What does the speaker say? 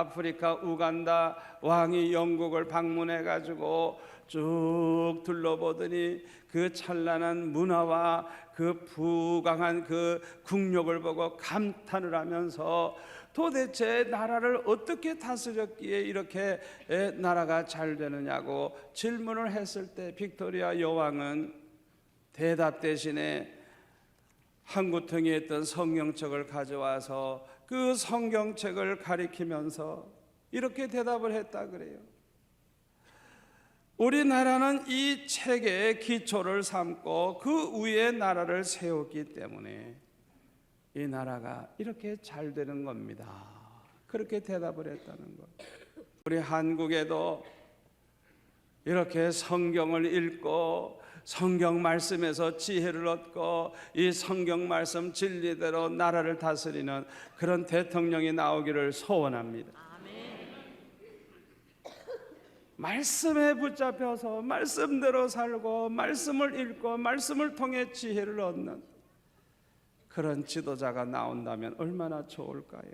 아프리카 우간다 왕이 영국을 방문해 가지고 쭉 둘러보더니 그 찬란한 문화와 그 부강한 그 국력을 보고 감탄을 하면서 도대체 나라를 어떻게 다스렸기에 이렇게 에, 나라가 잘 되느냐고 질문을 했을 때 빅토리아 여왕은 대답 대신에 한 구덩이에 있던 성경책을 가져와서 그 성경책을 가리키면서 이렇게 대답을 했다 그래요. 우리나라는 이 책의 기초를 삼고 그 위에 나라를 세웠기 때문에 이 나라가 이렇게 잘 되는 겁니다. 그렇게 대답을 했다는 것. 우리 한국에도 이렇게 성경을 읽고 성경 말씀에서 지혜를 얻고 이 성경 말씀 진리대로 나라를 다스리는 그런 대통령이 나오기를 소원합니다. 말씀에 붙잡혀서 말씀대로 살고 말씀을 읽고 말씀을 통해 지혜를 얻는 그런 지도자가 나온다면 얼마나 좋을까요?